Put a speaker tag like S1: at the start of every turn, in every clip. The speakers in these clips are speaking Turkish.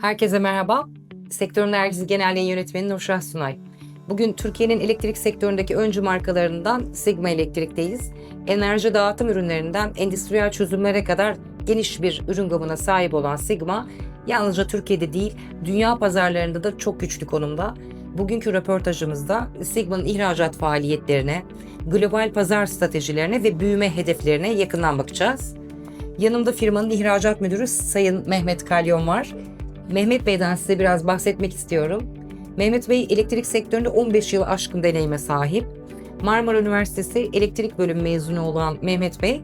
S1: Herkese merhaba. Sektörün Dergisi Genel Yayın Yönetmeni Nurşah Sunay. Bugün Türkiye'nin elektrik sektöründeki öncü markalarından Sigma Elektrik'teyiz. Enerji dağıtım ürünlerinden endüstriyel çözümlere kadar geniş bir ürün gamına sahip olan Sigma, yalnızca Türkiye'de değil, dünya pazarlarında da çok güçlü konumda. Bugünkü röportajımızda Sigma'nın ihracat faaliyetlerine, global pazar stratejilerine ve büyüme hedeflerine yakından bakacağız. Yanımda firmanın ihracat müdürü Sayın Mehmet Kalyon var. Mehmet Bey'den size biraz bahsetmek istiyorum. Mehmet Bey elektrik sektöründe 15 yıl aşkın deneyime sahip. Marmara Üniversitesi elektrik bölümü mezunu olan Mehmet Bey,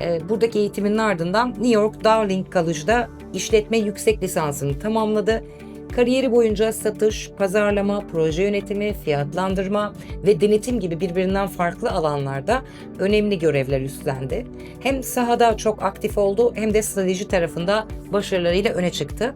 S1: e, buradaki eğitiminin ardından New York Dowling College'da işletme yüksek lisansını tamamladı. Kariyeri boyunca satış, pazarlama, proje yönetimi, fiyatlandırma ve denetim gibi birbirinden farklı alanlarda önemli görevler üstlendi. Hem sahada çok aktif oldu hem de strateji tarafında başarılarıyla öne çıktı.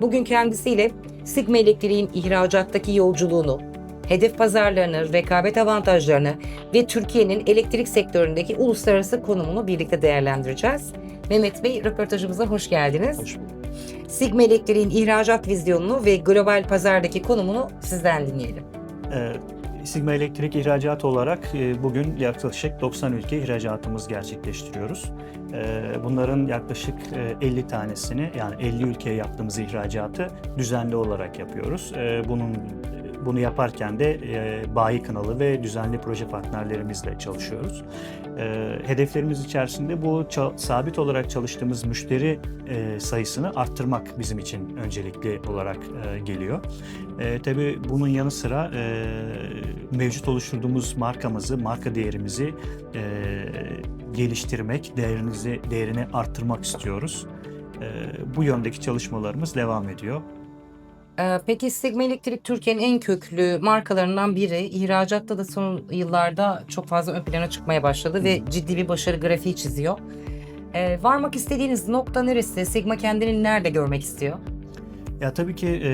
S1: Bugün kendisiyle Sigma Elektriğin ihracattaki yolculuğunu, hedef pazarlarını, rekabet avantajlarını ve Türkiye'nin elektrik sektöründeki uluslararası konumunu birlikte değerlendireceğiz. Mehmet Bey röportajımıza hoş geldiniz.
S2: Hoş bulduk.
S1: Sigma Elektriğin ihracat vizyonunu ve global pazardaki konumunu sizden dinleyelim.
S2: Ee, Sigma Elektrik ihracat olarak e, bugün yaklaşık 90 ülke ihracatımız gerçekleştiriyoruz. Ee, Bunların yaklaşık e, 50 tanesini yani 50 ülkeye yaptığımız ihracatı düzenli olarak yapıyoruz. Ee, Bunun bunu yaparken de e, bayi kanalı ve düzenli proje partnerlerimizle çalışıyoruz. E, hedeflerimiz içerisinde bu sabit olarak çalıştığımız müşteri e, sayısını arttırmak bizim için öncelikli olarak e, geliyor. E, tabii bunun yanı sıra e, mevcut oluşturduğumuz markamızı, marka değerimizi e, geliştirmek, değerinizi değerini arttırmak istiyoruz. E, bu yöndeki çalışmalarımız devam ediyor.
S1: Ee, Peki Sigma Elektrik Türkiye'nin en köklü markalarından biri. İhracatta da son yıllarda çok fazla ön plana çıkmaya başladı ve ciddi bir başarı grafiği çiziyor. Ee, varmak istediğiniz nokta neresi? Sigma kendini nerede görmek istiyor?
S2: Ya tabii ki e,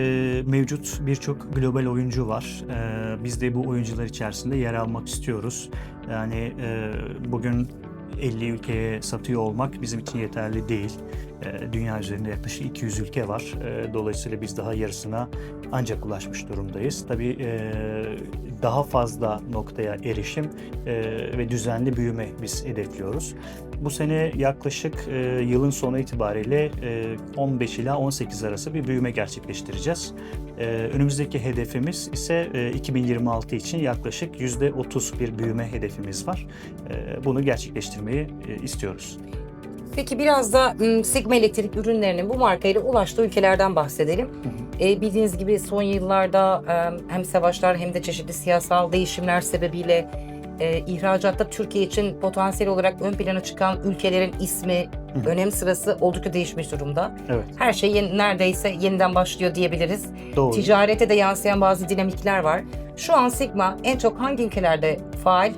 S2: mevcut birçok global oyuncu var. E, biz de bu oyuncular içerisinde yer almak istiyoruz. Yani e, bugün 50 ülkeye satıyor olmak bizim için yeterli değil. E, dünya üzerinde yaklaşık 200 ülke var. E, dolayısıyla biz daha yarısına ancak ulaşmış durumdayız. Tabii e, daha fazla noktaya erişim e, ve düzenli büyüme biz hedefliyoruz. Bu sene yaklaşık e, yılın sonu itibariyle e, 15 ila 18 arası bir büyüme gerçekleştireceğiz. E, önümüzdeki hedefimiz ise e, 2026 için yaklaşık %30 bir büyüme hedefimiz var. E, bunu gerçekleştirmeyi e, istiyoruz.
S1: Peki biraz da Sigma Elektrik ürünlerinin bu markayla ulaştığı ülkelerden bahsedelim. E, bildiğiniz gibi son yıllarda e, hem savaşlar hem de çeşitli siyasal değişimler sebebiyle e, ihracatta Türkiye için potansiyel olarak ön plana çıkan ülkelerin ismi,
S2: hı.
S1: önem sırası oldukça değişmiş durumda.
S2: Evet,
S1: Her şey yeni- neredeyse yeniden başlıyor diyebiliriz.
S2: doğru.
S1: Ticarete de yansıyan bazı dinamikler var. Şu an Sigma en çok hangi ülkelerde faal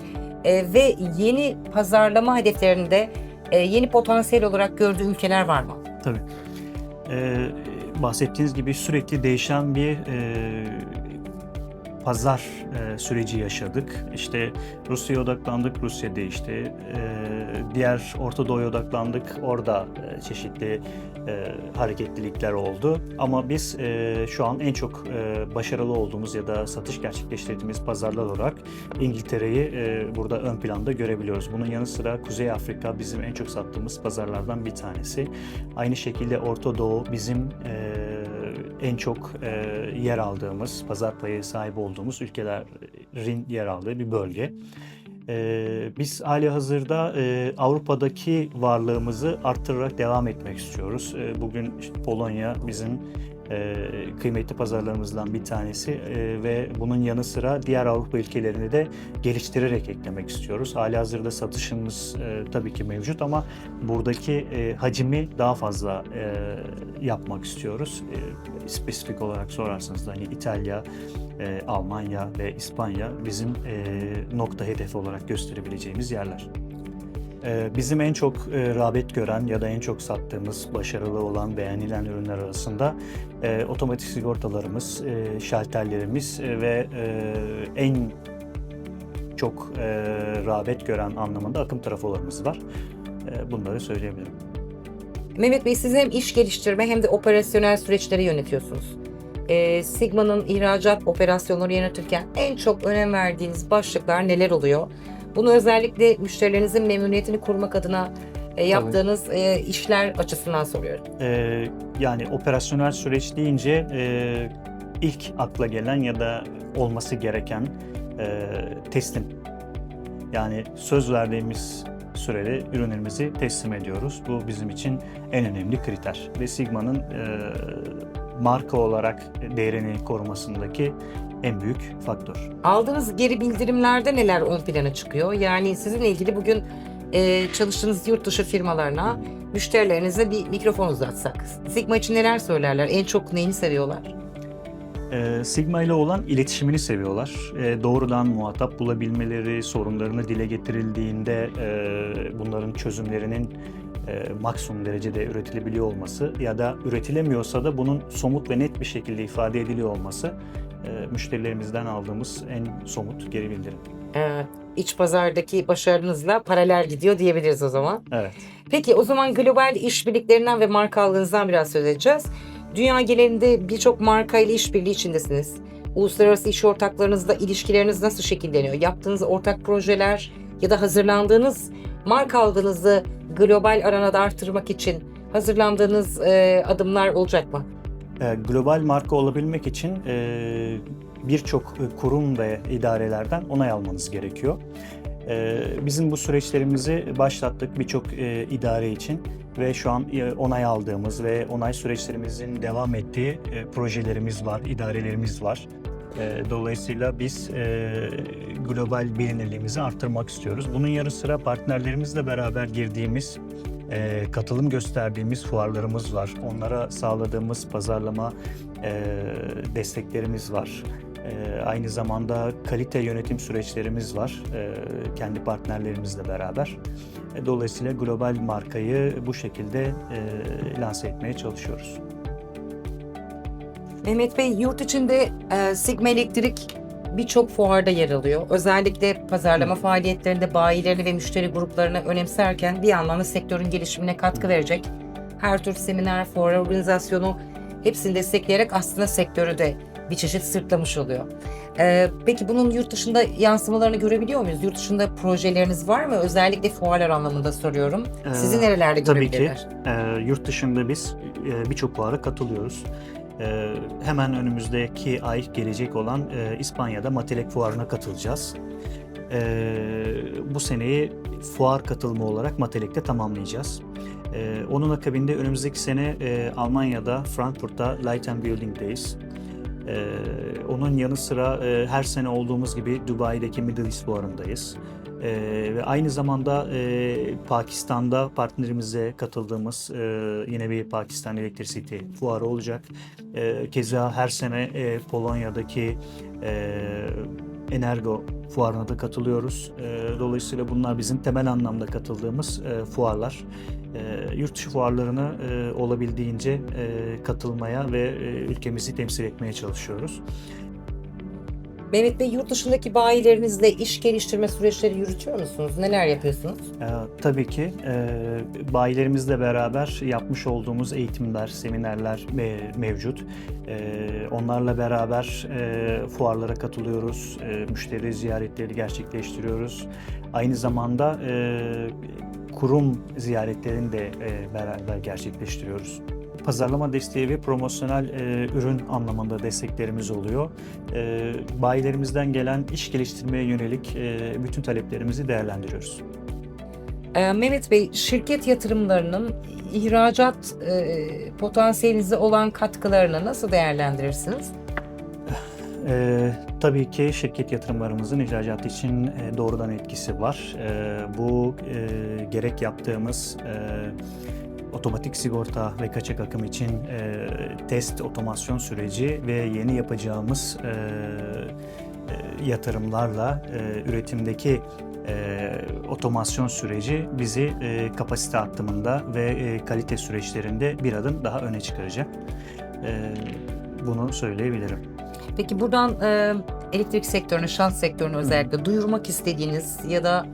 S1: e, ve yeni pazarlama hedeflerinde e, yeni potansiyel olarak gördüğü ülkeler var mı?
S2: Tabii. Ee, bahsettiğiniz gibi sürekli değişen bir e, pazar e, süreci yaşadık. İşte Rusya'ya odaklandık, Rusya değişti. Ee, diğer Orta Doğu'ya odaklandık, orada e, çeşitli e, hareketlilikler oldu. Ama biz e, şu an en çok e, başarılı olduğumuz ya da satış gerçekleştirdiğimiz pazarlar olarak İngiltere'yi e, burada ön planda görebiliyoruz. Bunun yanı sıra Kuzey Afrika bizim en çok sattığımız pazarlardan bir tanesi. Aynı şekilde Orta Doğu bizim e, en çok e, yer aldığımız, pazar payı sahibi olduğumuz ülkelerin yer aldığı bir bölge. E, biz hali hazırda e, Avrupa'daki varlığımızı arttırarak devam etmek istiyoruz. E, bugün işte Polonya bizim e, kıymetli pazarlarımızdan bir tanesi e, ve bunun yanı sıra diğer Avrupa ülkelerini de geliştirerek eklemek istiyoruz. Hali hazırda satışımız e, tabii ki mevcut ama buradaki e, hacmi daha fazla e, yapmak istiyoruz. E, spesifik olarak sorarsanız da hani İtalya, Almanya ve İspanya bizim nokta hedefi olarak gösterebileceğimiz yerler. E, Bizim en çok e, rağbet gören ya da en çok sattığımız, başarılı olan, beğenilen ürünler arasında e, otomatik sigortalarımız, e, şalterlerimiz ve en çok rağbet gören anlamında akım trafolarımız var. Bunları söyleyebilirim.
S1: Mehmet Bey siz hem iş geliştirme hem de operasyonel süreçleri yönetiyorsunuz. Ee, Sigma'nın ihracat operasyonları yönetirken en çok önem verdiğiniz başlıklar neler oluyor? Bunu özellikle müşterilerinizin memnuniyetini korumak adına e, yaptığınız e, işler açısından soruyorum.
S2: Ee, yani operasyonel süreç deyince e, ilk akla gelen ya da olması gereken e, teslim. Yani söz verdiğimiz sürede ürünlerimizi teslim ediyoruz. Bu bizim için en önemli kriter ve Sigma'nın e, marka olarak değerini korumasındaki en büyük faktör.
S1: Aldığınız geri bildirimlerde neler ön plana çıkıyor? Yani sizinle ilgili bugün e, çalıştığınız yurt dışı firmalarına müşterilerinize bir mikrofon uzatsak. Sigma için neler söylerler? En çok neyini seviyorlar?
S2: Ee, Sigma ile olan iletişimini seviyorlar. Ee, doğrudan muhatap bulabilmeleri, sorunlarını dile getirildiğinde e, bunların çözümlerinin e, maksimum derecede üretilebiliyor olması ya da üretilemiyorsa da bunun somut ve net bir şekilde ifade ediliyor olması e, müşterilerimizden aldığımız en somut geri bildirim.
S1: Ee, iç pazardaki başarınızla paralel gidiyor diyebiliriz o zaman.
S2: Evet.
S1: Peki o zaman global işbirliklerinden ve marka algınızdan biraz söz edeceğiz. Dünya genelinde birçok marka ile işbirliği içindesiniz. Uluslararası iş ortaklarınızla ilişkileriniz nasıl şekilleniyor? Yaptığınız ortak projeler ya da hazırlandığınız marka algınızı global aranada artırmak için hazırlandığınız e, adımlar olacak mı?
S2: E, global marka olabilmek için e, birçok e, kurum ve idarelerden onay almanız gerekiyor. E, bizim bu süreçlerimizi başlattık birçok idare için ve şu an onay aldığımız ve onay süreçlerimizin devam ettiği projelerimiz var, idarelerimiz var. Dolayısıyla biz global bilinirliğimizi arttırmak istiyoruz. Bunun yanı sıra partnerlerimizle beraber girdiğimiz e, katılım gösterdiğimiz fuarlarımız var. Onlara sağladığımız pazarlama e, desteklerimiz var. E, aynı zamanda kalite yönetim süreçlerimiz var e, kendi partnerlerimizle beraber. E, dolayısıyla global markayı bu şekilde e, lanse etmeye çalışıyoruz.
S1: Mehmet Bey yurt içinde e, Sigma Elektrik birçok fuarda yer alıyor. Özellikle pazarlama faaliyetlerinde bayilerini ve müşteri gruplarını önemserken bir yandan da sektörün gelişimine katkı verecek her tür seminer, fuar organizasyonu hepsini destekleyerek aslında sektörü de bir çeşit sırtlamış oluyor. E, peki bunun yurt dışında yansımalarını görebiliyor muyuz? Yurt dışında projeleriniz var mı? Özellikle fuarlar anlamında soruyorum.
S2: Ee,
S1: Sizi nerelerde
S2: Tabii ki.
S1: görebilirler?
S2: E, yurt dışında biz e, birçok fuara katılıyoruz. E, hemen önümüzdeki ay gelecek olan e, İspanya'da Matelek Fuarı'na katılacağız. E, bu seneyi fuar katılımı olarak Matelek'te tamamlayacağız. E, onun akabinde önümüzdeki sene e, Almanya'da Frankfurt'ta Light and Building'deyiz. E, onun yanı sıra e, her sene olduğumuz gibi Dubai'deki Middle East Fuarı'ndayız. Ee, ve aynı zamanda e, Pakistan'da partnerimize katıldığımız e, yine bir Pakistan Electricity fuarı olacak. E, keza her sene e, Polonya'daki e, Energo fuarına da katılıyoruz. E, dolayısıyla bunlar bizim temel anlamda katıldığımız e, fuarlar. E, yurt dışı fuarlarına e, olabildiğince e, katılmaya ve e, ülkemizi temsil etmeye çalışıyoruz.
S1: Mehmet Bey yurt dışındaki bayilerinizle iş geliştirme süreçleri yürütüyor musunuz? Neler yapıyorsunuz?
S2: Ee, tabii ki e, bayilerimizle beraber yapmış olduğumuz eğitimler, seminerler me- mevcut. E, onlarla beraber e, fuarlara katılıyoruz, e, müşteri ziyaretleri gerçekleştiriyoruz. Aynı zamanda e, kurum ziyaretlerini de e, beraber gerçekleştiriyoruz. Pazarlama desteği ve promosyonel e, ürün anlamında desteklerimiz oluyor. E, bayilerimizden gelen iş geliştirmeye yönelik e, bütün taleplerimizi değerlendiriyoruz.
S1: Ee, Mehmet Bey, şirket yatırımlarının ihracat e, potansiyelinize olan katkılarını nasıl değerlendirirsiniz?
S2: Ee, tabii ki şirket yatırımlarımızın ihracat için e, doğrudan etkisi var. Ee, bu e, gerek yaptığımız e, otomatik sigorta ve kaçak akım için e, test otomasyon süreci ve yeni yapacağımız e, e, yatırımlarla e, üretimdeki e, otomasyon süreci bizi e, kapasite arttırımında ve e, kalite süreçlerinde bir adım daha öne çıkaracak. E, bunu söyleyebilirim.
S1: Peki buradan e, elektrik sektörüne, şans sektörüne özellikle duyurmak istediğiniz ya da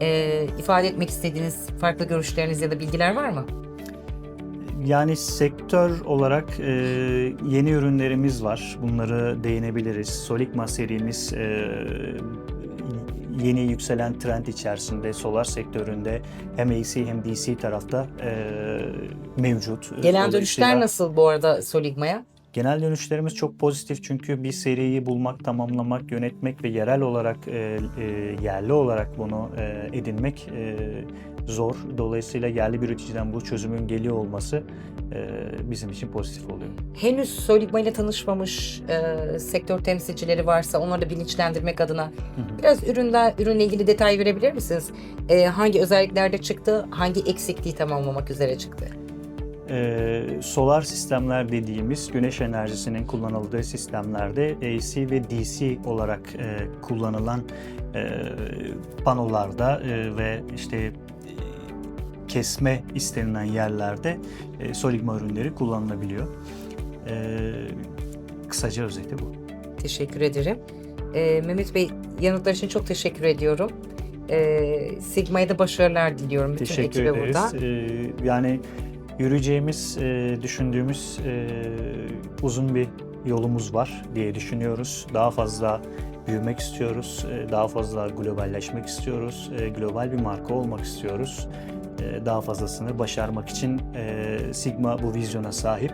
S1: e, ifade etmek istediğiniz farklı görüşleriniz ya da bilgiler var mı?
S2: Yani sektör olarak e, yeni ürünlerimiz var. Bunları değinebiliriz. Soligma serimiz e, yeni yükselen trend içerisinde solar sektöründe hem AC hem DC tarafta e, mevcut.
S1: Gelen dönüşler nasıl bu arada Soligma'ya?
S2: Genel dönüşlerimiz çok pozitif çünkü bir seriyi bulmak, tamamlamak, yönetmek ve yerel olarak, e, e, yerli olarak bunu e, edinmek e, zor. Dolayısıyla yerli bir üreticiden bu çözümün geliyor olması e, bizim için pozitif oluyor.
S1: Henüz Soligma ile tanışmamış e, sektör temsilcileri varsa onları da bilinçlendirmek adına
S2: Hı hı.
S1: biraz üründen ürünle ilgili detay verebilir misiniz? E, hangi özelliklerde çıktı, hangi eksikliği tamamlamak üzere çıktı?
S2: Ee, solar sistemler dediğimiz güneş enerjisinin kullanıldığı sistemlerde AC ve DC olarak e, kullanılan e, panolarda e, ve işte e, kesme istenilen yerlerde e, Soligma ürünleri kullanılabiliyor. E, kısaca özeti bu.
S1: Teşekkür ederim. E, Mehmet Bey yanıtlar için çok teşekkür ediyorum. E, Sigma'ya da başarılar diliyorum bütün
S2: Teşekkür
S1: ekibe
S2: ederiz.
S1: buradan.
S2: Ee, yani yürüyeceğimiz, e, düşündüğümüz e, uzun bir yolumuz var diye düşünüyoruz. Daha fazla büyümek istiyoruz, e, daha fazla globalleşmek istiyoruz, e, global bir marka olmak istiyoruz. E, daha fazlasını başarmak için e, Sigma bu vizyona sahip.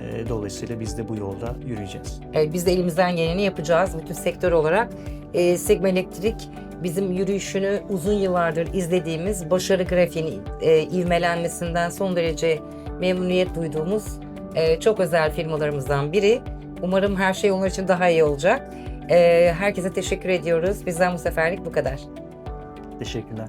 S2: E, dolayısıyla biz de bu yolda yürüyeceğiz.
S1: Biz de elimizden geleni yapacağız bütün sektör olarak. Sigma Elektrik bizim yürüyüşünü uzun yıllardır izlediğimiz başarı grafiğinin e, ivmelenmesinden son derece memnuniyet duyduğumuz çok özel firmalarımızdan biri. Umarım her şey onlar için daha iyi olacak. Herkese teşekkür ediyoruz. Bizden bu seferlik bu kadar.
S2: Teşekkürler.